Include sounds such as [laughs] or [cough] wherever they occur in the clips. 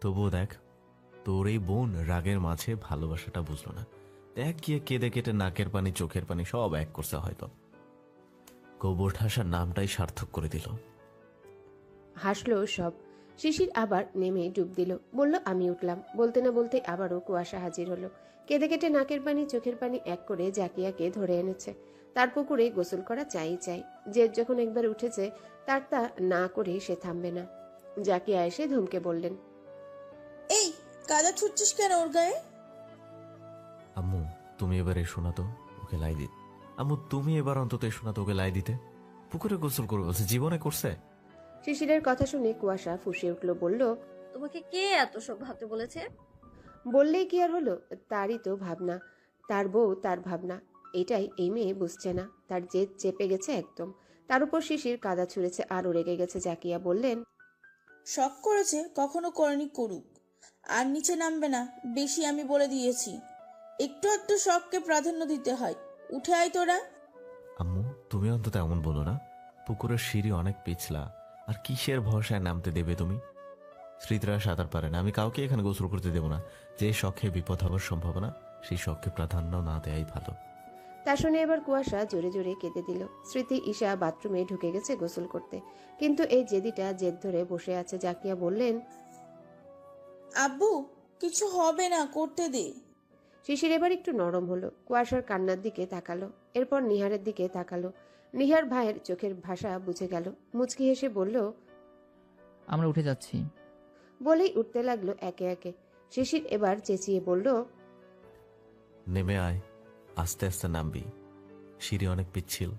তবুও দেখ, তোর এই বোন রাগের মাঝে ভালোবাসাটা বুঝলো না। দেখ গিয়ে কেঁদে কেটে নাকের পানি, চোখের পানি সব এক করছে হয়তো। গোবর ঠাসার নামটাই সার্থক করে দিল। হাসলো সব। শিশির আবার নেমে ডুব দিল। বলল, আমি উঠলাম। বলতে না বলতে আবারও কুয়াশা হাজির হলো। কেঁদে কেটে নাকের পানি, চোখের পানি এক করে জাকিয়াকে ধরে এনেছে। তার পুকুরে গোসল করা চাই চাই। জেদ যখন একবার উঠেছে তার তা না করে সে থামবে না। জাকিয়া এসে ধমকে বললেন এই কাদা ছুটছিস কেন ওর গায়ে? আম্মু তুমি এবার এসো না তো ওকে লাই দিতে আম্মু তুমি এবার অন্তত এসো না তো ওকে লাই দিতে। পুকুরে গোসল করবে বলছে জীবনে করছে। শিশিরের কথা শুনে কুয়াশা ফুঁসে উঠল বলল তোমাকে কে এত সব ভাবতে বলেছে? বললেই কি আর হলো তারই তো ভাবনা। তার বউ তার ভাবনা। এটাই এই মেয়ে বুঝছে না। তার জেদ চেপে গেছে একদম। তার উপর শিশির কাদা ছুঁড়েছে আরও রেগে গেছে জাকিয়া বললেন শখ করেছে কখনো করেনি করুক। আর নিচে নামবে না বেশি আমি বলে দিয়েছি। একটু একটু শখকে প্রাধান্য দিতে হয়। উঠে আয় তোরা। আম্মু তুমি অন্তত এমন বলো না। পুকুরের সিঁড়ি অনেক পিছলা। আর কিসের ভরসায় নামতে দেবে তুমি? স্মৃতিরা সাঁতার পারে না। আমি কাউকে এখানে গোসল করতে দেবো না। যে শখে বিপদ হওয়ার সম্ভাবনা সেই শখকে প্রাধান্য না দেয়াই ভালো। তা শুনে এবার কুয়াশা জোরে জোরে কেঁদে দিল। স্মৃতি ঈশা বাথরুমে ঢুকে গেছে গোসল করতে। কিন্তু এই জেদিটা জেদ ধরে বসে আছে। জাকিয়া বললেন আব্বু কিছু হবে না করতে দে। শিশির এবার একটু নরম হলো। কুয়াশার কান্নার দিকে তাকালো। এরপর নিহারের দিকে তাকালো। নিহার ভাইয়ের চোখের ভাষা বুঝে গেল। মুচকি হেসে বলল আমরা উঠে যাচ্ছি। বলেই উঠতে লাগল একে একে। শিশির এবার চেঁচিয়ে বলল নেমে আয়। আস্তে আস্তে নামবি। সিঁড়ি অনেক পিচ্ছিল।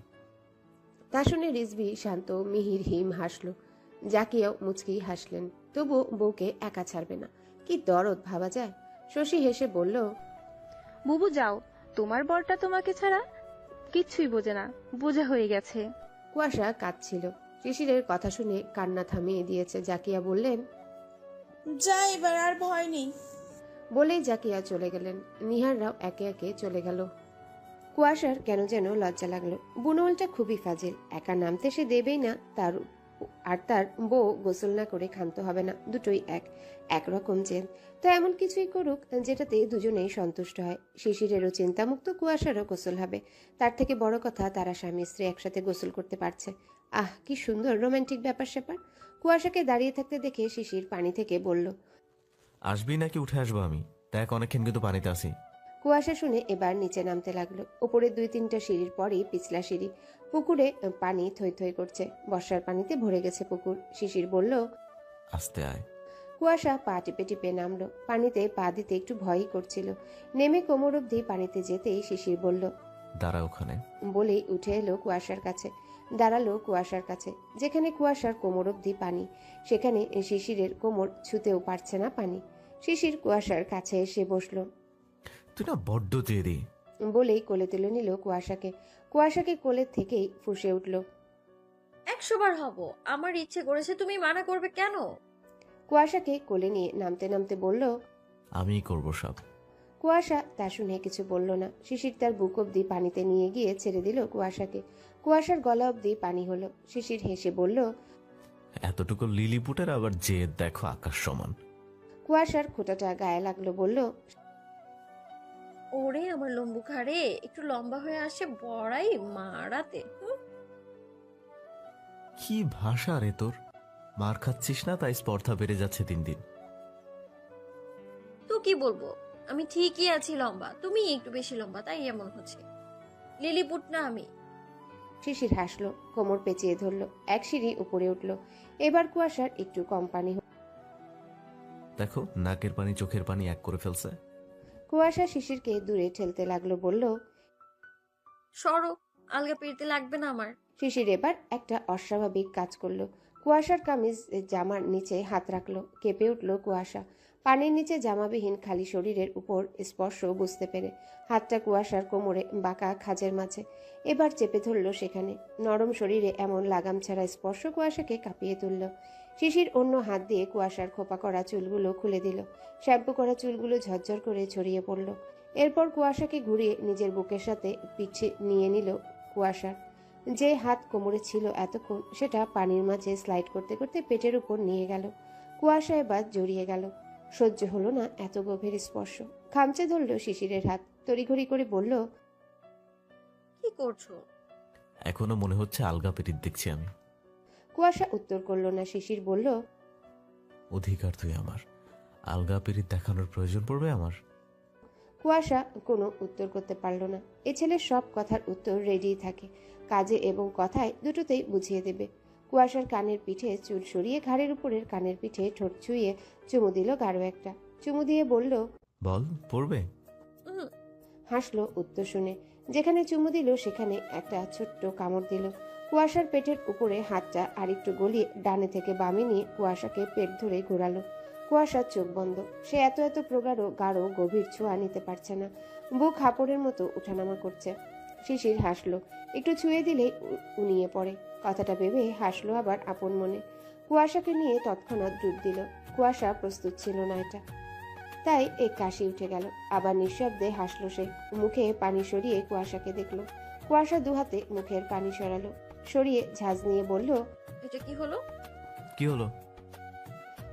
তা শুনে রিজবি শান্ত মিহির হিম হাসলো। জাকিয়াও মুচকি হাসলেন। তবু বউকে একা ছাড়বে না। কি দরদ ভাবা যায়। শশী হেসে বলল বুবু যাও তোমার বরটা তোমাকে ছাড়া কিচ্ছুই বোঝে না। বোঝা হয়ে গেছে। কুয়াশা কাঁদছিল। শিশিরের কথা শুনে কান্না থামিয়ে দিয়েছে জাকিয়া বললেন যা এবার আর ভয় নেই। বলেই জাকিয়া চলে গেলেন। নিহাররাও একে একে চলে গেল। কুয়াশার কেন যেন লজ্জা লাগল। বুনওয়ালটা খুবই ফাজিল। একা নামতে সে দেবেই না, তার আর তার বউ গোসল না করে ক্ষান্ত হবে না, দুটোই এক। একরকম জেদ। তো এমন কিছুই করুক যেটাতে দুজনেই সন্তুষ্ট হয়। শিশিরেরও চিন্তামুক্ত কুয়াশারও গোসল হবে। তার থেকে বড় কথা, তারা স্বামী স্ত্রী একসাথে গোসল করতে পারছে। আহ, কি সুন্দর রোমান্টিক ব্যাপার স্যাপার। কুয়াশাকে দাঁড়িয়ে থাকতে দেখে শিশির পানি থেকে বলল, আসবি নাকি উঠে আসব আমি? দেখ, অনেকক্ষণ কিন্তু পানিতে আসি কুয়াশা শুনে এবার নিচে নামতে লাগল। উপরে দুই তিনটা সিঁড়ির পরেই পিছলা সিঁড়ি। পুকুরে পানি থই থই করছে। বর্ষার পানিতে ভরে গেছে পুকুর। শিশির বলল আস্তে আয়। কুয়াশা পা টিপে টিপে নামলো। পানিতে পা দিতে একটু ভয়ই করছিল। নেমে কোমর অব্দি পানিতে যেতেই শিশির বলল দাঁড়া ওখানে। বলেই উঠে এলো কুয়াশার কাছে। দাঁড়াল কুয়াশার কাছে। যেখানে কুয়াশার কোমর অব্দি পানি সেখানে শিশিরের কোমর ছুতেও পারছে না পানি। শিশির কুয়াশার কাছে এসে বসল। তুই না বড্ড জেদি। বলেই কোলে তুলে নিল কুয়াশাকে। কুয়াশাকে কোলের থেকেই ফুসে উঠল। একশোবার হব। আমার ইচ্ছে করেছে তুমি মানা করবে কেন? কুয়াশাকে কোলে নিয়ে নামতে নামতে বলল আমিই করব সব। কুয়াশা তা শুনে কিছু বলল না। শিশির তার বুক অব্দি পানিতে নিয়ে গিয়ে ছেড়ে দিল কুয়াশাকে। কুয়াশার গলা অব্দি পানি হলো। শিশির হেসে বলল এতটুকু লিলিপুটের আবার যে দেখো আকাশ সমান। কুয়াশার খোঁটাটা গায়ে লাগল বলল ওরে আমার লম্বু খাড়ে একটু লম্বা হয়ে আসে বড়াই মারাতে। কি ভাষা রে তোর? মার খাচ্ছিস না তাই স্পর্ধা বেড়ে যাচ্ছে দিন দিন। তো কি বলব? আমি ঠিকই আছি লম্বা তুমি একটু বেশি লম্বা তাই এমন হচ্ছে। লিলিপুট না আমি। শিশির হাসলো কোমর পেঁচিয়ে ধরলো এক সিঁড়ি উপরে উঠল। এবার কুয়াশার একটু কম পানি হলো। দেখো নাকের পানি চোখের পানি এক করে ফেলছে। কুয়াশা শিশিরকে দূরে ঠেলতে লাগল বলল সরো আলগা পেরতে লাগবে না আমার। শিশির এবার একটা অস্বাভাবিক কাজ করল। কুয়াশার কামিজ জামার নিচে হাত রাখল কেঁপে উঠল কুয়াশা। পানির নিচে জামাবিহীন খালি শরীরের উপর স্পর্শ বুঝতে পেরে। হাতটা কুয়াশার কোমরে বাঁকা খাজের মাঝে। এবার চেপে ধরলো সেখানে। নরম শরীরে এমন লাগাম ছাড়া স্পর্শ কুয়াশাকে কাঁপিয়ে তুলল। শিশির অন্য হাত দিয়ে কুয়াশার খোপা করা চুলগুলো খুলে দিল। শ্যাম্পু করা চুলগুলো ঝরঝর করে ছড়িয়ে পড়ল। এরপর কুয়াশাকে ঘুরিয়ে নিজের বুকের সাথে পিছিয়ে নিয়ে নিল কুয়াশার যে হাত কোমরে ছিল এতক্ষণ সেটা পানির মাঝে স্লাইড করতে করতে পেটের উপর নিয়ে গেল। কুয়াশায় বাদ জড়িয়ে গেল। সহ্য হলো না এত গভীর স্পর্শ। খামচে ধরল শিশিরের হাত তড়িঘড়ি করে বলল কি করছ? এখনও মনে হচ্ছে আলগা পেটির দেখছি আমি। কুয়াশা উত্তর করল না। শিশির বলল অধিকার তুই আমার। আলগা পেরিত দেখানোর প্রয়োজন পড়বে আমার। কুয়াশা কোনো উত্তর করতে পারল না। এ ছেলের সব কথার উত্তর রেডি থাকে। কাজে এবং কথায় দুটোতেই বুঝিয়ে দেবে। কুয়াশার কানের পিঠে চুল সরিয়ে ঘাড়ের উপরের কানের পিঠে ঠোঁট ছুঁয়ে চুমু দিল গাঢ় একটা। চুমু দিয়ে বলল বল পড়বে? হাসলো উত্তর শুনে। যেখানে চুমু দিল সেখানে একটা ছোট্ট কামড় দিল। কুয়াশার পেটের উপরে হাতটা আরেকটু গলিয়ে ডানে থেকে বামে নিয়ে কুয়াশাকে পেট ধরে ঘোরালো। কুয়াশার চোখ বন্ধ। সে এত এত প্রগাঢ়, গাঢ়, গভীর ছোঁয়া নিতে পারছে না। বুক হাপড়ের মতো উঠানামা করছে। শিশির হাসলো। একটু ছুঁয়ে দিলে উনিয়ে পড়ে। কথাটা ভেবে হাসলো আবার আপন মনে। কুয়াশাকে নিয়ে তৎক্ষণাৎ ডুব দিল। কুয়াশা প্রস্তুত ছিল না এটা। তাই এক কাশি উঠে গেল। আবার নিঃশব্দে হাসলো সে। মুখে পানি সরিয়ে কুয়াশাকে দেখল। কুয়াশা দুহাতে মুখের পানি সরালো। সরিয়ে ঝাঁজ নিয়ে বলল এটা কি হলো? কি হলো?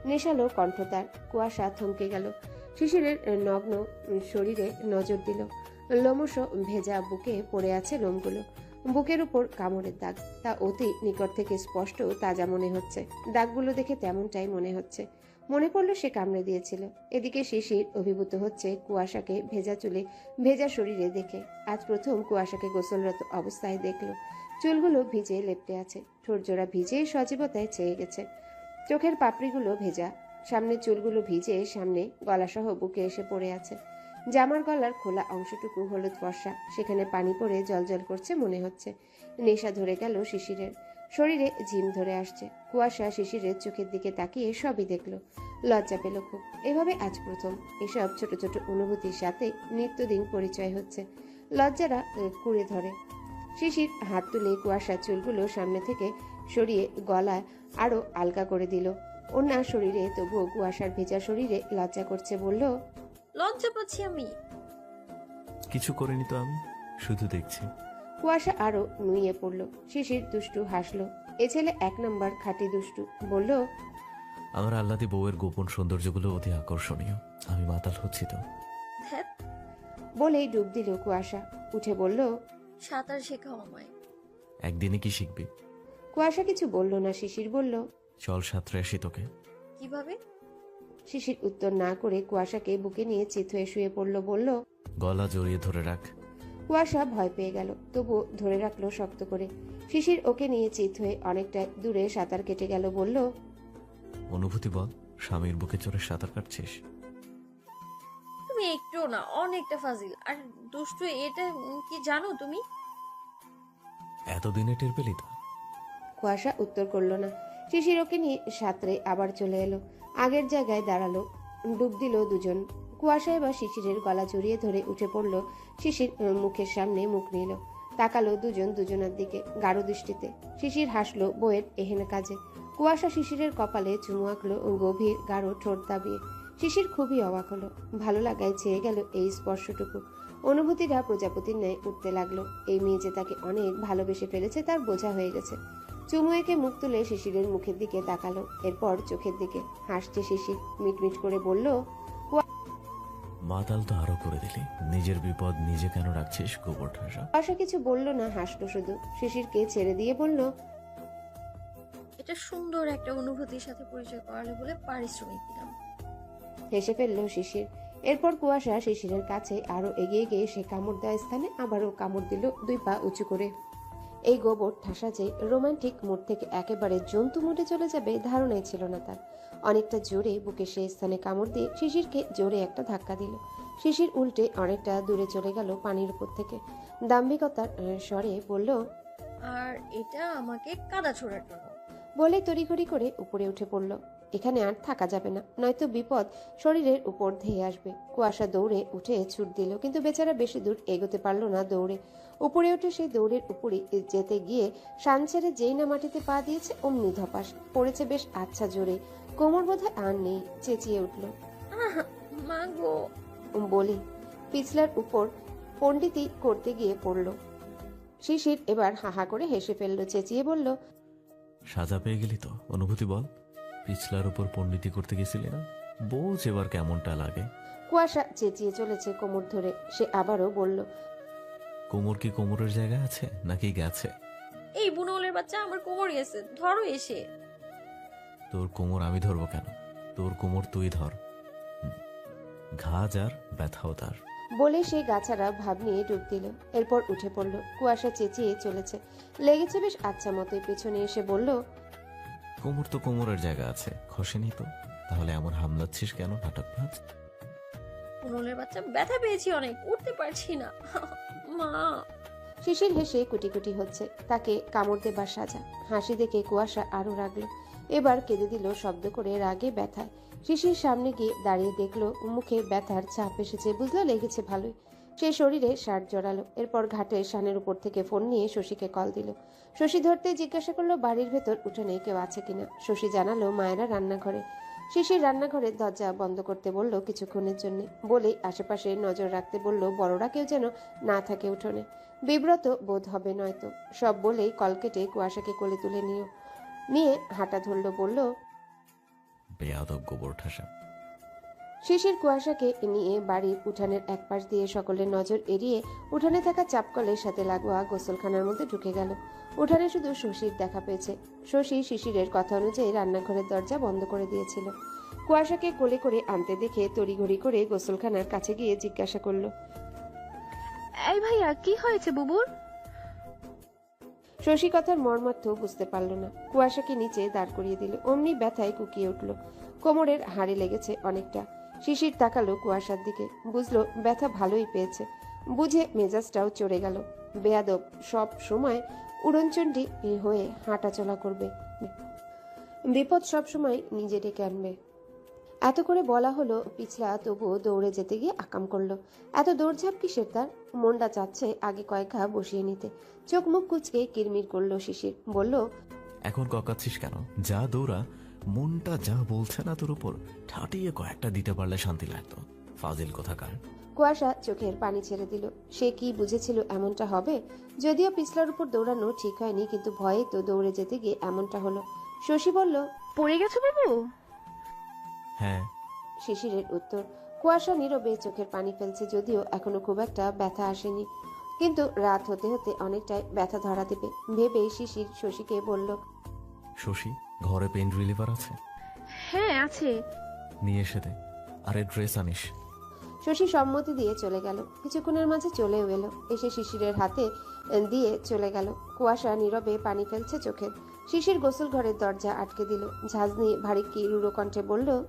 নেশালো কণ্ঠ তার কুয়াশা থমকে গেল। শিশিরের নগ্ন শরীরে নজর দিল। লোমশ ভেজা বুকে পড়ে আছে লোমগুলো। বুকের উপর কামড়ের দাগ। তা অতি নিকট থেকে স্পষ্ট তাজা মনে হচ্ছে। দাগগুলো দেখে তেমনটাই মনে হচ্ছে। মনে পড়ল সে কামড়ে দিয়েছিল। এদিকে শিশির অভিভূত হচ্ছে কুয়াশাকে ভেজা চুলে ভেজা শরীরে দেখে। আজ প্রথম কুয়াশাকে গোসলরত অবস্থায় দেখল। চুলগুলো ভিজে লেপটে আছে। ঠোঁটজোড়া ভিজে সজীবতায় চেয়ে গেছে। চোখের পাপড়িগুলো ভেজা। সামনের চুলগুলো ভিজে সামনে গলাসহ বুকে এসে পড়ে আছে। জামার গলার খোলা অংশটুকু হলুদ ফর্সা। সেখানে পানি পড়ে জলজল করছে মনে হচ্ছে। নেশা ধরে গেল শিশিরের। শরীরে ঝিম ধরে আসছে। কুয়াশা শিশিরের চোখের দিকে তাকিয়ে সবই দেখল। লজ্জা পেল খুব। এভাবে আজ প্রথম। এসব ছোট ছোট অনুভূতির সাথে নিত্যদিন পরিচয় হচ্ছে। লজ্জারা কুড়ে ধরে। শিশির হাত তুলে কুয়াশার চুলগুলো সামনে থেকে সরিয়ে গলায় আরও আলগা করে দিল। অন্য শরীরে তবুও কুয়াশার ভেজা শরীরে লজ্জা করছে বলল লজ্জা পাচ্ছি আমি। কিছু করিনি তো আমি শুধু দেখছি। কুয়াশা আরও নুয়ে পড়ল। শিশির দুষ্টু হাসলো। এ ছেলে এক নম্বর খাঁটি দুষ্টু। বলল আমার আল্লাদি বউয়ের গোপন সৌন্দর্যগুলো অতি আকর্ষণীয়। আমি মাতাল হচ্ছি তো। বলেই ডুব দিল কুয়াশা। উঠে বলল সাঁতার শেখাও আমায়। একদিনে কি শিখবি? কুয়াশা কিছু বলল না শিশির বলল। চল সাঁতরে আসি তোকে। কীভাবে? শিশির উত্তর না করে কুয়াশাকে বুকে নিয়ে চিত হয়ে শুয়ে পড়ল বলল গলা জড়িয়ে ধরে রাখ। কুয়াশা ভয় পেয়ে গেল তবু ধরে রাখল শক্ত করে। শিশির ওকে নিয়ে চিত হয়ে অনেকটা দূরে সাঁতার কেটে গেল বলল অনুভূতি বল স্বামীর বুকে চড়ে সাঁতার কাটছিস? তুমি একটু না অনেকটা ফাজিল। আর দুষ্টু এটা কি জানো তুমি? এতদিনে টের পেলি তা? কুয়াশা উত্তর করল না। শিশির ওকে নিয়ে সাঁতরে আবার চলে এলো। আগের জায়গায় দাঁড়াল ডুব দিল দুজন। কুয়াশা এবার শিশিরের গলা জড়িয়ে ধরে উঠে পড়ল। শিশির মুখের সামনে মুখ নিল। তাকালো দুজন দুজনের দিকে গাঢ় দৃষ্টিতে। শিশির হাসলো বইয়ের এহেন কাজে। কুয়াশা শিশিরের কপালে চুমু আঁকলো গভীর গাঢ় ঠোঁট দাবিয়ে। শিশির খুবই অবাক হলো। ভালো লাগায় চেয়ে গেল এই স্পর্শটুকু। অনুভূতিটা প্রজাপতির ন্যায় উঠতে লাগল। এই মেয়ে যে তাকে অনেক ভালোবেসে ফেলেছে তার বোঝা হয়ে গেছে। চুমু এঁকে মুখ তুলে শিশিরের মুখের দিকে তাকালো এরপর চোখের দিকে। হাসছে শিশির মিটমিট করে বলল মাতাল তো আরও করে দিলি। নিজের বিপদ নিজে কেন রাখছিস গোবর ঠাসা? আশা কিছু বলল না হাসলো শুধু। শিশিরকে ছেড়ে দিয়ে বলল এটা সুন্দর একটা অনুভূতির সাথে পরিচয় করালে বলে পারিশ্রমিক দিলাম। হেসে ফেলল শিশির। এরপর কুয়াশা শিশিরের কাছে আরও এগিয়ে গিয়ে সে কামড় দেওয়া স্থানে আবারও কামড় দিল দুই পা উঁচু করে। এই গোবর ঠাসা যে রোমান্টিক মোড থেকে একেবারে জন্তু মোডে চলে যাবে ধারণাই ছিল না তার। অনেকটা জোরে বুকে সে স্থানে কামড় দিয়ে শিশিরকে জোরে একটা ধাক্কা দিল। শিশির উল্টে অনেকটা দূরে চলে গেল পানির উপর থেকে। দাম্ভিকতার স্বরে বলল আর এটা আমাকে কাদা ছোড়ার জন্য বলে তড়িঘড়ি করে উপরে উঠে পড়ল। এখানে আর থাকা যাবে না নয়তো বিপদ শরীরের উপর ধেয়ে আসবে। কুয়াশা দৌড়ে উঠে ছুট দিল কিন্তু বেচারা বেশি দূর এগোতে পারল না দৌড়ে। উপরে উঠে সেই দৌড়ের উপরে যেতে গিয়ে সান ছেড়ে যেই না মাটিতে পা দিয়েছে অমনি ধপাস পড়েছে বেশ আচ্ছা জোরে। কোমর বোধহয় আর নেই চেঁচিয়ে উঠল। মা গো। বলি পিছলার উপর পণ্ডিতি করতে গিয়ে পড়ল। শিশির এবার হাহা করে হেসে ফেলল চেঁচিয়ে বলল সাজা পেয়ে গেলি তো অনুভূতি বল। পিছলার উপর পণ্ডিতি করতে গেছিলি না? বোঝ এবার কেমনটা লাগে। কুয়াশা চেঁচিয়ে চলেছে কোমর ধরে। সে আবারও বলল কোমর কি কোমরের জায়গা আছে নাকি গেছে? এই বুনলের বাচ্চা আমার কোমর গেছে ধরো এসে। তোর কোমর আমি ধরবো কেন? তোর কোমর তুই ধর। ঘা যার ব্যথাও তার। বলে সে গাছারা ভাব নিয়ে ডুব দিল। এরপর উঠে পড়ল। কুয়াশা চেঁচিয়ে চলেছে। লেগেছে বেশ আচ্ছা মতোই। পেছনে এসে বলল কোমর তো কোমরের জায়গা আছে। খসেনি তো? তাহলে এমন হামলাচ্ছিস কেন নাটক ভাজ বুনলের বাচ্চা ব্যথা পেয়েছি অনেক উঠতে পারছি না। [laughs] মা। শিশির হেসে কুটি কুটি হচ্ছে তাকে কামড় দেবার সাজা। হাসি দেখে কুয়াশা আরও রাগলো। এবার কেঁদে দিল শব্দ করে রাগে ব্যথায়। শিশির সামনে গিয়ে দাঁড়িয়ে দেখল মুখে ব্যথার ছাপ এসেছে। বুঝলো লেগেছে ভালোই। সে শরীরে শার্ট জড়ালো। এরপর ঘাটে শানের উপর থেকে ফোন নিয়ে শশীকে কল দিল। শশী ধরতে জিজ্ঞাসা করল, বাড়ির ভেতর উঠোনে কেউ আছে কিনা? শশী জানালো, মায়েরা রান্নাঘরে। শিশির রান্নাঘরের দরজা বন্ধ করতে বলল কিছুক্ষণের জন্য। বলেই আশেপাশে নজর রাখতে বলল, বড়রা কেউ যেন না থাকে উঠোনে। বিব্রত বোধ হবে নয়তো। সব বলেই কল কেটে কুয়াশাকে কোলে তুলে নিও নিয়ে হাঁটা ধরল, বলল, বেয়াদব গোবর ঠাসা। শিশির কুয়াশাকে নিয়ে বাড়ির উঠানের এক পাশ দিয়ে সকলের নজর এড়িয়ে উঠানে থাকা চাপকলের সাথে লাগোয়া গোসলখানার মধ্যে ঢুকে গেল। উঠানে শুধু শশীর দেখা পেয়েছে। শশী শিশিরের কথা অনুযায়ী রান্নাঘরের দরজা বন্ধ করে দিয়েছিল। কুয়াশাকে কোলে করে আনতে দেখে তড়িঘড়ি করে গোসলখানার কাছে গিয়ে জিজ্ঞাসা করল এই ভাইয়া কি হয়েছে বুবুর শশী কথার মর্মার্থ বুঝতে পারল না। কুয়াশাকে নিচে দাঁড় করিয়ে দিল। অমনি ব্যথায় কুকিয়ে উঠল। কোমরের হাড়ে লেগেছে অনেকটা। শিশির তাকালো কুয়াশার দিকে। বুঝলো, ব্যথা ভালোই পেয়েছে। বুঝে মেজাজটাও চড়ে গেল। বেয়াদব, সব সময় উড়নচণ্ডী হয়ে হাঁটাচলা করবে। বিপদ সব সময় নিজে ডেকে আনবে এত করে বলা হলো, পিছলা তবুও দৌড়ে যেতে গিয়ে আকাম করল। এত দৌড়ঝাঁপ কিসের তার? মনটা চাচ্ছে আগে কয়েক ঘা বসিয়ে নিতে। চোখ মুখ কুচকে কিরমির করল শিশির। বলল, এখন ককাচ্ছিস কেন? যা দৌড়া মনটা যা বলছে না তোর উপর ঠাটিয়ে কয়েকটা দিতে পারলে শান্তি লাগতো। ফাজিল কোথাকার? কুয়াশা চোখের পানি ছেড়ে দিল। সে কি বুঝেছিল এমনটা হবে? যদিও পিছলার উপর দৌড়ানো ঠিক হয়নি কিন্তু ভয়ে তো দৌড়ে যেতে গিয়ে এমনটা হলো। শশী বলল পড়ে গেছো বাবু? হ্যাঁ। শিশিরের উত্তর কুয়াশা নীরবে চোখের পানি ফেলছে যদিও এখনও খুব একটা ব্যথা আসেনি। কিন্তু রাত হতে হতে অনেকটাই ব্যথা ধরা দেবে। ভেবেই শিশির শশীকে বলল শশী? ঘরে পেন রিলিভার আছে? হ্যাঁ আছে। নিয়ে এসে দে। আরে ড্রেস আনিস। শশী সম্মতি দিয়ে চলে গেল। কিছুক্ষণের মাঝে চলেও এলো। এসে শিশিরের হাতে দিয়ে চলে গেল। কুয়াশা নীরবে পানি ফেলছে চোখে। শিশির গোসল ঘরের দরজা আটকে দিল। ঝাঁজ নিয়ে ভারী কি রুড়ো কণ্ঠে বলল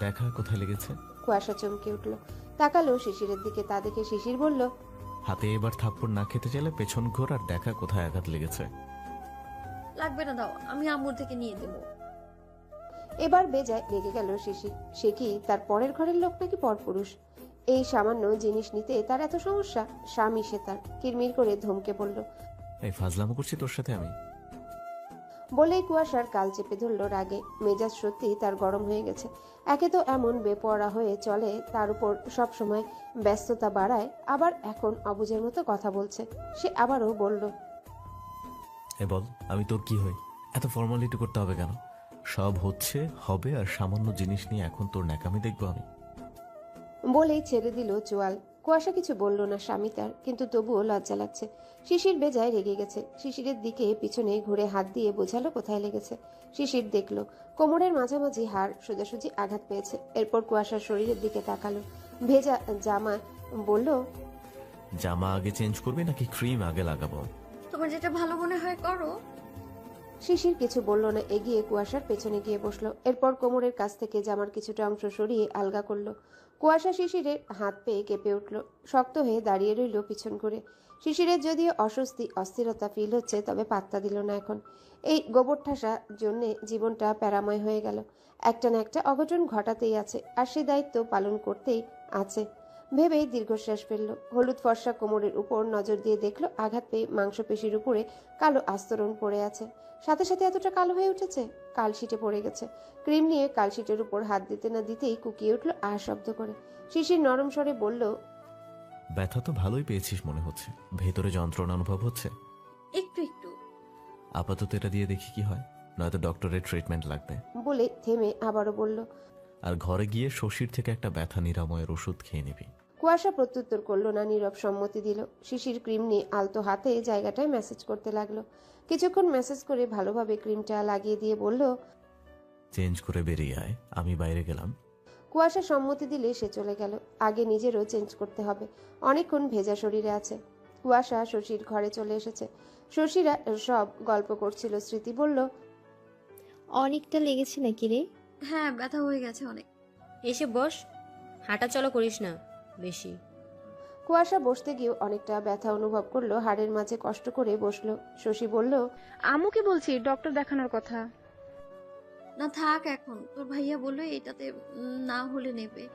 দেখা কোথায় লেগেছে? কুয়াশা চমকে উঠল। তাকালো শিশিরের দিকে। তা দেখে শিশির বলল হাতে এবার থাপ্পড় না খেতে চাইলে পেছন ঘোর আর দেখা কোথায় আঘাত লেগেছে? লাগবে না দাও আমি আম্মুর থেকে নিয়ে দেবো এবার বেজায় রেগে গেল শিশি। সে কি তার পরের ঘরের লোক নাকি পরপুরুষ? এই সামান্য জিনিস নিতে তার এত সমস্যা? স্বামী সে তার। কিরমির করে ধমকে পড়ল এই ফাজলামো করছি তোর সাথে আমি। বলেই কুয়াশার কাল চেপে ধরল রাগে। মেজাজ সত্যি তার গরম হয়ে গেছে। একে তো এমন বেপরা হয়ে চলে তার উপর সব সময় ব্যস্ততা বাড়ায় আবার এখন অবুঝের মতো কথা বলছে। সে আবারও বলল এ বল আমি তোর কি হই? এত ফর্মালিটি করতে হবে কেন? সব হচ্ছে হবে আর সামান্য জিনিস নিয়ে এখন তোর ন্যাকামি দেখব আমি। বলেই ছেড়ে দিল চোয়াল। কুয়াশা কিছু বলল না স্বামী তার কিন্তু তবুও লজ্জা লাগছে। শিশির বেজায় রেগে গেছে। শিশিরের দিকে পিছনে ঘুরে হাত দিয়ে বোঝালো কোথায় লেগেছে। শিশির দেখল কোমরের মাঝামাঝি হাড় সোজাসুজি আঘাত পেয়েছে। এরপর কুয়াশার শরীরের দিকে তাকালো। ভেজা জামা বলল জামা আগে চেঞ্জ করবি নাকি ক্রিম আগে লাগাবো? তোমার যেটা ভালো মনে হয় করো। শিশির কিছু বলল না, এগিয়ে কুয়াশার পেছনে গিয়ে বসল। এরপর কোমরের কাছ থেকে জামার কিছুটা অংশ সরিয়ে আলগা করল। কুয়াশা শিশিরের হাত পেয়ে কেঁপে উঠল, শক্ত হয়ে দাঁড়িয়ে রইল পিছন করে। শিশিরের যদিও অস্বস্তি, অস্থিরতা ফিল হচ্ছে, তবে পাত্তা দিল না এখন। এই গোবর ঠাসা জন্যে জীবনটা প্যারাময় হয়ে গেল। একটা না একটা অঘটন ঘটাতেই আছে, আর সে দায়িত্ব পালন করতেই আছে। ভেবেই দীর্ঘশ্বাস ফেলল। হলুদ ফর্সা কোমরের উপর নজর দিয়ে দেখল আঘাত পেয়ে মাংসপেশির উপরে কালো আস্তরণ পড়ে আছে। সাথে সাথে এতটা কালো হয়ে উঠেছে? কালশিটে পড়ে গেছে। ক্রিম নিয়ে কালশিটের উপর হাত দিতে না দিতেই কুকিয়ে উঠল আ শব্দ করে। শিশির নরম স্বরে বলল ব্যথা তো ভালোই পেয়েছিস মনে হচ্ছে। ভেতরে যন্ত্রণা অনুভব হচ্ছে? একটু একটু। আপাতত এটা দিয়ে দেখি কি হয়। নয়তো ডক্টরের ট্রিটমেন্ট লাগবে। বলে থেমে আবারও বলল আর ঘরে গিয়ে শশীর থেকে একটা ব্যথা নিরাময়ের ওষুধ খেয়ে নিবি। কুয়াশা প্রত্যুত্তর করল না নীরব সম্মতি দিল। শিশির ক্রিম নিয়ে আলতো হাতে জায়গাটায় মেসেজ করতে লাগল। কিছুক্ষণ মেসেজ করে ভালোভাবে ক্রিমটা লাগিয়ে দিয়ে বলল চেঞ্জ করে বেরিয়ে আয় আমি বাইরে গেলাম। কুয়াশা সম্মতি দিলে সে চলে গেল। আগে নিজেরও চেঞ্জ করতে হবে। অনেকক্ষণ ভেজা শরীরে আছে। কুয়াশা শশীর ঘরে চলে এসেছে। শশীরা সব গল্প করছিল। স্মৃতি বলল অনেকটা লেগেছে নাকি রে? হ্যাঁ ব্যথা হয়ে গেছে অনেক। এসে বস হাঁটা চলো করিস না। বেশি। কুয়াশা বসতে গিয়েও অনেকটা ব্যথা অনুভব করল হাড়ের মাঝে কষ্ট করে বসল। শশী বলল আমুকে বলছি ডক্টর দেখানোর কথা। না থাক এখন। তোর ভাইয়া বলল এটাতে না হলে নেবে।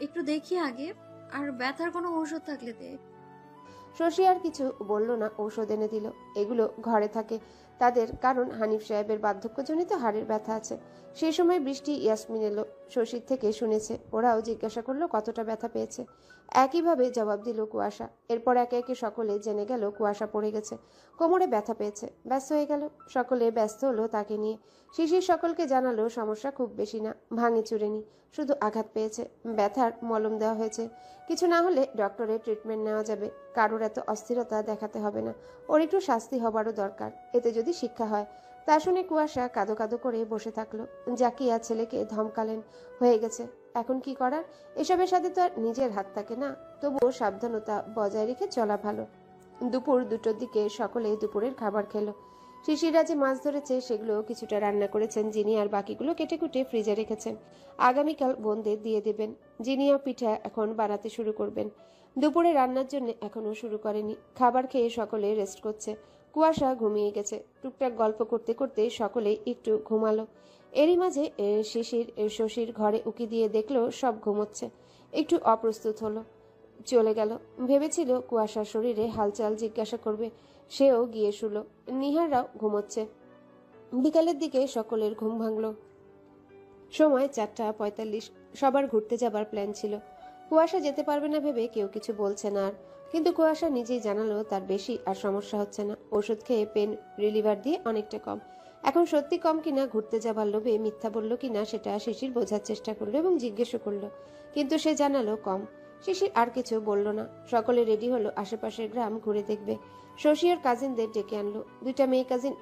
একটু দেখি আগে। আর ব্যথার কোনো ঔষধ থাকলে দে। শশী আর কিছু বলল না ঔষধ এনে দিল। এগুলো ঘরে থাকে। তাদের, কারণ হানিফ সাহেবের বার্ধক্যজনিত হাড়ের ব্যথা আছে। সেই সময় বৃষ্টি ইয়াসমিন এলো শশীর থেকে শুনেছে। ওরাও জিজ্ঞাসা করল, কতটা ব্যথা পেয়েছে? একইভাবে জবাব দিল কুয়াশা। এরপর একে একে সকলে জেনে গেল, কুয়াশা পড়ে গেছে। কোমরে ব্যথা পেয়েছে। ব্যস্ত হয়ে গেল। সকলে ব্যস্ত হলো তাকে নিয়ে। শিশির সকলকে জানালো, সমস্যা খুব বেশি না, ভাঙে চুরেনি শুধু আঘাত পেয়েছে, ব্যথার মলম দেওয়া হয়েছে। কিছু না হলে ডক্টরের ট্রিটমেন্ট নেওয়া যাবে। কারোর এত অস্থিরতা দেখাতে হবে না। ওর একটু শাস্তি হবারও দরকার। এতে যদি শিক্ষা হয়। তা শুনে কুয়াশা কাদো কাদো করে বসে থাকল। জাকিয়া ছেলেকে ধমকালেন, হয়ে গেছে। এখন কি করার? এসবের সাথে তো আর নিজের হাত থাকে না। তবুও সাবধানতা বজায় রেখে চলা ভালো। দুপুর দুটোর দিকে সকলে দুপুরের খাবার খেলো। শিশিরা যে মাছ ধরেছে সেগুলো কিছুটা রান্না করেছেন যিনি আর বাকিগুলো কেটে কুটে ফ্রিজে রেখেছেন। আগামীকাল বোনদের দিয়ে দেবেন। জিনিয়া পিঠা এখন বানাতে শুরু করবেন। দুপুরে রান্নার জন্য এখনও শুরু করেনি। খাবার খেয়ে সকলে রেস্ট করছে। কুয়াশা ঘুমিয়ে গেছে। টুকটাক গল্প করতে করতে সকলে একটু ঘুমালো। এরই মাঝে শিশির শশীর ঘরে উকি দিয়ে দেখল সব ঘুমোচ্ছে। একটু অপ্রস্তুত হলো। চলে গেল। ভেবেছিল কুয়াশার শরীরে হালচাল জিজ্ঞাসা করবে। সেও গিয়ে শুলো। নিহাররাও ঘুমোচ্ছে। বিকালের দিকে সকলের ঘুম ভাঙলো। সময় চারটা পঁয়তাল্লিশ, সবার ঘুরতে যাবার প্ল্যান ছিল। কুয়াশা যেতে পারবে না ভেবে কেউ কিছু বলছে না আর। কিন্তু কুয়াশা নিজেই জানালো তার বেশি আর সমস্যা হচ্ছে না। ওষুধ খেয়ে পেন রিলিভার দিয়ে অনেকটা কম। এখন সত্যি কম কিনা ঘুরতে যাবার লোভে মিথ্যা বলল কিনা সেটা শিশির বোঝার চেষ্টা করল এবং জিজ্ঞেসও করল। কিন্তু সে জানালো কম। শিশির আর কিছু বলল না। সকলে রেডি হলো, আশেপাশের গ্রাম ঘুরে দেখবে। শশী ওর কাজিনদের ডেকে আনলো। দুইটা মেয়ে কাজিন,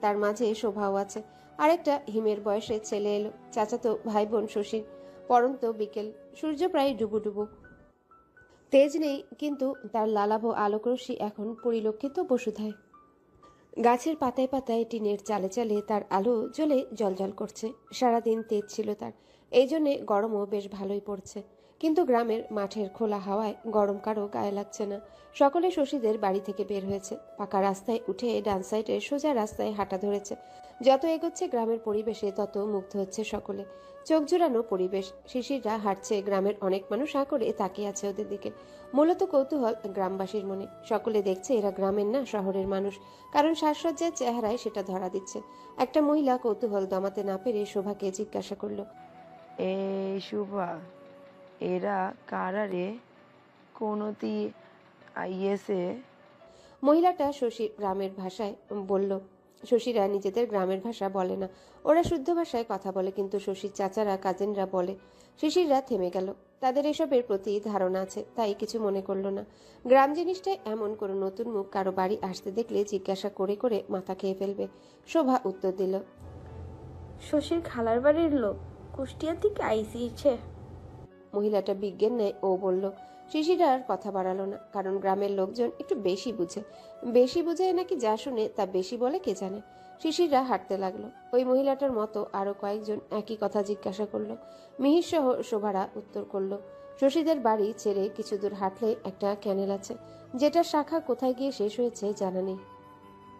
তার মাঝে শোভাও আছে। আরেকটা হিমের বয়সে ছেলে এলো। চাচাতো ভাই বোন শশীর, পরন্ত বিকেল। সূর্য প্রায় ডুবু ডুবু তেজ নেই, কিন্তু তার লালাভ আলোকরশ্মি এখন পরিলক্ষিত বসুধায়। গাছের পাতায় পাতায় টিনের চালে চালে তার আলো জ্বলে জলজল করছে। সারাদিন তেজ ছিল তার। এই জন্যে গরমও বেশ ভালোই পড়ছে। কিন্তু গ্রামের মাঠের খোলা হাওয়ায় গরম কারও গায়ে লাগছে না। সকলে শশীদের বাড়ি থেকে বের হয়েছে। পাকা রাস্তায় উঠে ডান সাইডে সোজা রাস্তায় হাঁটা ধরেছে। যত এগোচ্ছে গ্রামের পরিবেশে, তত মুগ্ধ হচ্ছে সকলে। চোখ জোড়ানো পরিবেশ। শিশিররা হাঁটছে। গ্রামের অনেক মানুষ আ করে তাকিয়ে আছে ওদের দিকে। মূলত কৌতূহল গ্রামবাসীর মনে। সকলে দেখছে এরা গ্রামের না, শহরের মানুষ। কারণ সাজসজ্জার চেহারায় সেটা ধরা দিচ্ছে। একটা মহিলা কৌতূহল দমাতে না পেরে শোভাকে জিজ্ঞাসা করল, এই, শুভা এরা কারা রে কোনতি আইয়েছে মহিলাটা শশীর গ্রামের ভাষায় বলল শশীরা নিজেদের গ্রামের ভাষা বলে না। ওরা শুদ্ধ ভাষায় কথা বলে কিন্তু শশীর চাচারা কাজিনরা বলে। শিশিররা থেমে গেল। তাদের এসবের প্রতি ধারণা আছে তাই কিছু মনে করল না। গ্রাম জিনিসটাই এমন কোনো নতুন মুখ কারও বাড়ি আসতে দেখলে জিজ্ঞাসা করে করে মাথা খেয়ে ফেলবে। শোভা উত্তর দিল শশীর খালার বাড়ির লোক কুষ্টিয়ার দিকে আইসিছে। মহিলাটা বিজ্ঞান নেয় ও বলল, শিশিরা আর কথা বাড়ালো না, কারণ গ্রামের লোকজন একটু বেশি বুঝে। বেশি বুঝে নাকি যা শুনে তা বেশি বলে কে জানে? শিশিররা হাঁটতে লাগল। ওই মহিলাটার মতো আরও কয়েকজন একই কথা জিজ্ঞাসা করল। মিহির সহ শোভারা উত্তর করল, শশীদের বাড়ি ছেড়ে কিছু দূর হাঁটলে একটা ক্যানেল আছে। যেটার শাখা কোথায় গিয়ে শেষ হয়েছে জানা নেই।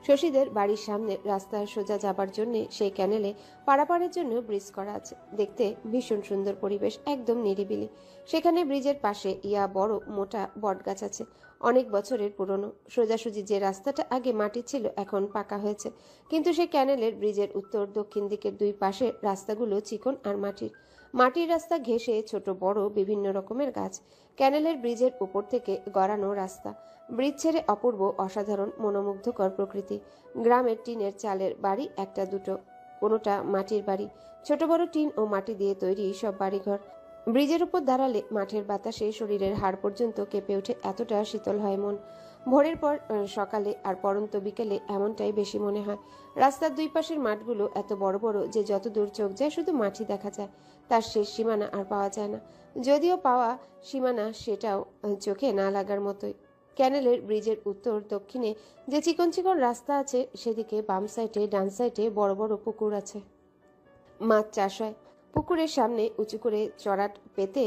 শশীদের বাড়ির সামনে রাস্তার সোজা যাবার জন্য সেই ক্যানেলে পারাপারের জন্য ব্রিজ করা আছে। দেখতে ভীষণ সুন্দর পরিবেশ, একদম নিরিবিলি। সেখানে ব্রিজের পাশে ইয়া বড় মোটা বটগাছ আছে, অনেক বছরের পুরনো। সোজাসুজি যে রাস্তাটা আগে মাটি ছিল, এখন পাকা হয়েছে। কিন্তু সেই ক্যানেলের ব্রিজের উত্তর দক্ষিণ দিকের দুই পাশে রাস্তাগুলো চিকন আর মাটির। মাটির রাস্তা ঘেঁষে ছোট বড় বিভিন্ন রকমের গাছ, ক্যানেলের ব্রিজের উপর থেকে গড়ানো রাস্তা, ব্রিজ ছেড়ে অপূর্ব অসাধারণ মনোমুগ্ধকর প্রকৃতি, গ্রামের টিনের চালের বাড়ি একটা দুটো, কোনোটা মাটির বাড়ি, ছোট বড় টিন ও মাটি দিয়ে তৈরি সব বাড়িঘর। ব্রিজের উপর দাঁড়ালে মাঠের বাতাসে শরীরের হাড় পর্যন্ত কেঁপে ওঠে এতটা শীতল হয় মন। ভোরের পর সকালে আর পরন্ত বিকেলে এমনটাই বেশি মনে হয়। রাস্তার দুই পাশের মাঠগুলো এত বড় বড় যে যত দূর চোখ যায় শুধু মাঠই দেখা যায়। তার শেষ সীমানা আর পাওয়া যায় না। যদিও পাওয়া সীমানা, সেটাও চোখে না লাগার মতোই। ক্যানেলের ব্রিজের উত্তর দক্ষিণে যে চিকন চিকন রাস্তা আছে, সেদিকে বাম সাইডে, ডান সাইডে বড় বড় পুকুর আছে। মাছ চাষ হয়। পুকুরের সামনে উঁচু করে চড়াট পেতে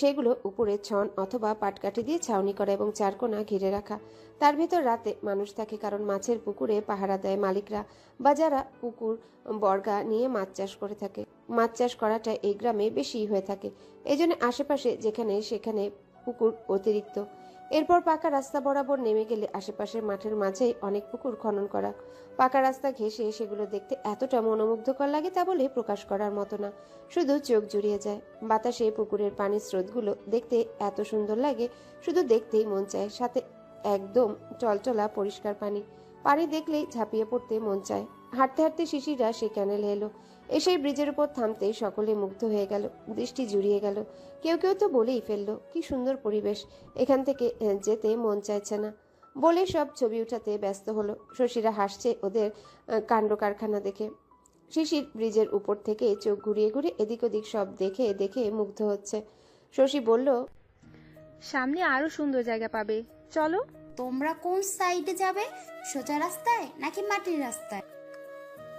সেগুলো উপরে ছন অথবা পাটকাঠি দিয়ে ছাউনি করা এবং চারকোনা ঘিরে রাখা। তার ভিতর রাতে মানুষ থাকে কারণ মাছের পুকুরে পাহারা দেয় মালিকরা বা যারা পুকুর, বর্গা নিয়ে মাছ চাষ করে থাকে। মাছ চাষ করাটা এই গ্রামে বেশি হয়ে থাকে। এই আশেপাশে যেখানে সেখানে পুকুর অতিরিক্ত। এরপর পাকা রাস্তা বরাবর নেমে গেলে আশেপাশের মাঠের মাঝেই অনেক পুকুর খনন করা। পাকা রাস্তা ঘেঁষে সেগুলো দেখতে এতটা মনোমুগ্ধকর লাগে তা বলে প্রকাশ করার মতো না। শুধু চোখ জুড়িয়ে যায়। বাতাসে পুকুরের পানির স্রোতগুলো দেখতে এত সুন্দর লাগে, শুধু দেখতেই মন চায়। সাথে একদম টলটলা পরিষ্কার পানি। পানি দেখলেই ঝাঁপিয়ে পড়তে মন চায়। হাঁটতে হাঁটতে শিশিরা সে ক্যানেলে এলো। এসে ব্রিজের উপর থামতেই সকলে মুগ্ধ হয়ে গেল দৃষ্টি জুড়িয়ে গেল। কেউ কেউ তো বলেই ফেলল কি সুন্দর পরিবেশ এখান থেকে যেতে মন চাইছে না। বলে সব ছবি উঠাতে ব্যস্ত হলো। শশীরা হাসছে ওদের কাণ্ড কারখানা দেখে। শিশির ব্রিজের উপর থেকে চোখ ঘুরিয়ে ঘুরিয়ে এদিক ওদিক সব দেখে দেখে মুগ্ধ হচ্ছে। শশী বলল সামনে আরও সুন্দর জায়গা পাবে। চলো। তোমরা কোন সাইডে যাবে? সোজা রাস্তায় নাকি মাটির রাস্তায়?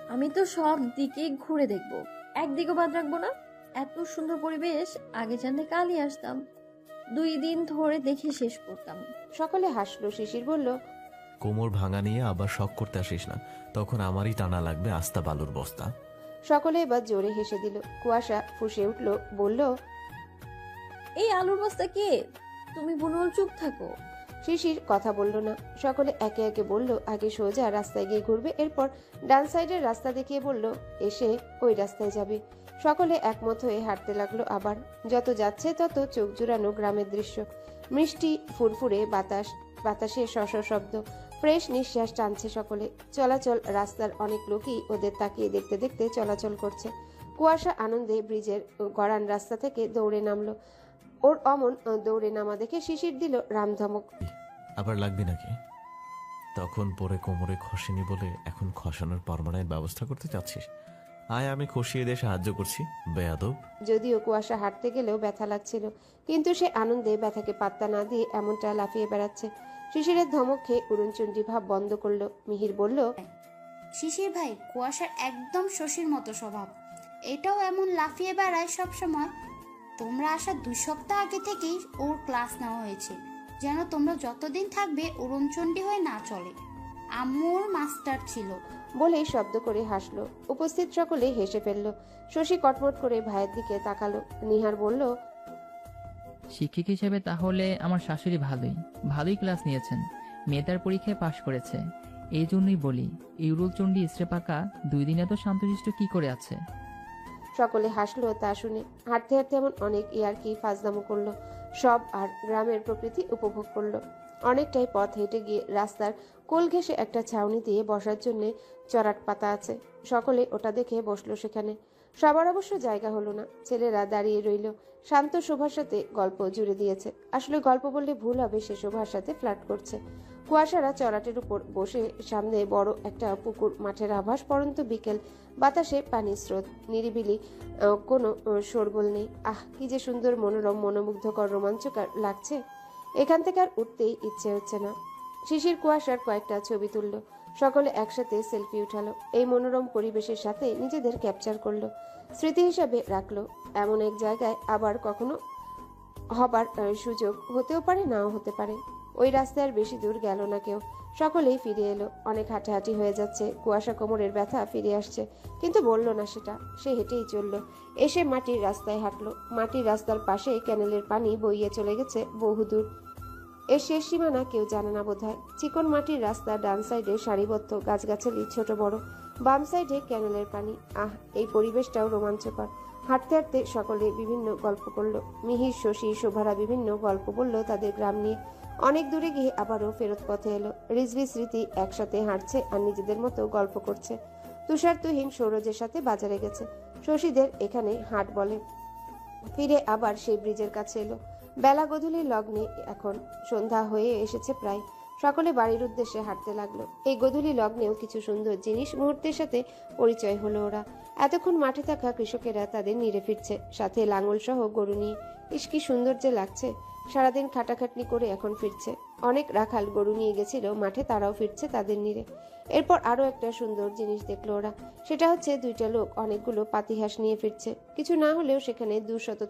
আমি তো সব দিকে ঘুরে দেখব। একদিকে বাদ রাখব না। এত সুন্দর পরিবেশ আগে জানলে কালই আসতাম। দুই দিন ধরে দেখে শেষ করতাম। সকলে হাসলো শিশির বলল কোমর ভাঙা নিয়ে আবার শখ করতে আসিস না। তখন আমারই টানা লাগবে আস্তা বালুর বস্তা। সকলে এবার জোরে হেসে দিল। কুয়াশা ফুসে উঠল বলল এই আলুর বস্তা কে? তুমি বুনল চুপ থাকো। শিশির কথা বলল না। সকলে একে একে বলল, আগে সোজা রাস্তায় গিয়ে ঘুরবে, এরপর ডান সাইডের রাস্তা দেখিয়ে বলল, এসে ওই রাস্তায় যাবে। সকলে একমত হয়ে হাঁটতে লাগল আবার। যত যাচ্ছে তত চোখ জুড়ানো গ্রামের দৃশ্য। মিষ্টি, ফুরফুরে, বাতাস বাতাসে শশ শব্দ। ফ্রেশ নিঃশ্বাস টানছে সকলে। চলাচল রাস্তার অনেক লোকই ওদের তাকিয়ে দেখতে দেখতে চলাচল করছে। কুয়াশা আনন্দে ব্রিজের গড়ান রাস্তা থেকে দৌড়ে নামলো। ওর অমন দৌড়ে নামা দেখে শিশির দিল রামধমক। আবার লাগবে নাকি? তখন পরে কোমরে খসেনি বলে এখন খসানোর পারমানেন্ট ব্যবস্থা করতে চাচ্ছিস? আয় আমি খসিয়ে দিয়ে সাহায্য করছি। বেয়াদব। যদিও কুয়াশা হাঁটতে গেলেও ব্যথা লাগছিল কিন্তু সে আনন্দে ব্যথাকে পাত্তা না দিয়ে এমনটা লাফিয়ে বেড়াচ্ছে। শিশিরের ধমক খেয়ে উড়নচণ্ডী ভাব বন্ধ করল। মিহির বলল শিশির ভাই কুয়াশার একদম শশীর মতো স্বভাব। এটাও এমন লাফিয়ে বেড়ায় সব সময় তোমরা আসার দুই সপ্তাহ আগে থেকেই ওর ক্লাস নেওয়া হয়েছে। যেন তোমরা যতদিন থাকবে উড়নচণ্ডী হয়ে না চলে। আম্মুর মাস্টার ছিল। বলে শব্দ করে হাসলো। উপস্থিত সকলে হেসে ফেলল। শশী কটমট করে ভাইয়ের দিকে তাকালো। নিহার বলল শিক্ষিক হিসেবে তাহলে আমার শাশুড়ি ভালোই। ভালোই ক্লাস নিয়েছেন। মেয়ে তার পরীক্ষায় পাশ করেছে। এই জন্যই বলি এই উরুলচণ্ডী ইস্রে পাকা দুই দিনে তো শান্তশিষ্ট কি করে আছে? সকলে হাসলো তা শুনে। হাঁটতে হাঁটতে এমন অনেক ইয়ারকি ফাজদামো করল। সব আর গ্রামের প্রকৃতি উপভোগ করল। অনেকটাই পথ হেঁটে গিয়ে রাস্তার কোল ঘেঁষে একটা ছাউনি দিয়ে বসার জন্য চড়াট পাতা আছে। সকলে ওটা দেখে বসল সেখানে। সবার অবশ্য জায়গা হলো না। ছেলেরা দাঁড়িয়ে রইল। শান্ত শোভার সাথে গল্প জুড়ে দিয়েছে। আসলে গল্প বললে ভুল হবে, সে শোভার সাথে ফ্ল্যাট করছে। কুয়াশারা চড়াটের উপর বসে সামনে বড় একটা পুকুর, মাঠের আভাস পরন্ত বিকেল, বাতাসে পানির স্রোত, নিরিবিলি কোনো শোরগোল নেই। আহ, কি যে সুন্দর, মনোরম, মনোমুগ্ধকর, রোমাঞ্চকর লাগছে। এখান থেকে আর উঠতেই ইচ্ছে হচ্ছে না। শিশির কুয়াশার কয়েকটা ছবি তুললো। সকলে একসাথে সেলফি উঠালো। এই মনোরম পরিবেশের সাথে নিজেদের ক্যাপচার করল। স্মৃতি হিসাবে রাখল, এমন এক জায়গায় আবার কখনো হবার সুযোগ হতেও পারে, নাও হতে পারে। ওই রাস্তায় আর বেশি দূর গেল না কেউ। সকলেই ফিরে এলো। অনেক হাঁটাহাঁটি হয়ে যাচ্ছে। কুয়াশা কোমরের ব্যথা ফিরে আসছে। কিন্তু বলল না সেটা। সে হেঁটেই চলল। এসে মাটির রাস্তায় হাঁটলো। মাটির রাস্তার পাশে ক্যানেলের পানি বইয়ে চলে গেছে বহুদূর। এর শেষ সীমানা কেউ জানে না বোধহয়। চিকন মাটির রাস্তা ডান সাইডে সারিবদ্ধ। গাছগাছালি ছোট বড়। বাম সাইডে ক্যানেলের পানি। আহ, এই পরিবেশটাও রোমাঞ্চকর। হাঁটতে হাঁটতে সকলে বিভিন্ন গল্প করল। মিহির, শশী, শোভারা বিভিন্ন গল্প বলল তাদের গ্রাম নিয়ে। অনেক দূরে গিয়ে আবারও ফেরত পথে এলো। রিজভি স্মৃতি একসাথে হাঁটছে আর নিজেদের মতো গল্প করছে। তুষার তুহিন সৌরজের সাথে বাজারে গেছে। শশীদের এখানে হাট বলে। ফিরে আবার সেই ব্রিজের কাছে এলো। বেলা গধূলির লগ্নে এখন সন্ধ্যা হয়ে এসেছে প্রায়। সকলে বাড়ির উদ্দেশ্যে হাঁটতে লাগল। এই গধূলি লগ্নেও কিছু সুন্দর জিনিস মুহূর্তের সাথে পরিচয় হলো ওরা। এতক্ষণ মাঠে থাকা কৃষকেরা তাদের নিরে ফিরছে। সাথে লাঙল সহ গরু নিয়ে। ইস, কি সুন্দর যে লাগছে। সারাদিন খাটাখাটনি করে এখন ফিরছে। অনেক রাখাল গরু নিয়ে গেছিল, মাঠে তারাও ফিরছে তাদের নিরে। এরপর আরও একটা সুন্দর জিনিস দেখল ওরা। সেটা হচ্ছে দুইটা লোক অনেকগুলো পাতিহাঁস নিয়ে ফিরছে। কিছু না হলেও সেখানে দুশত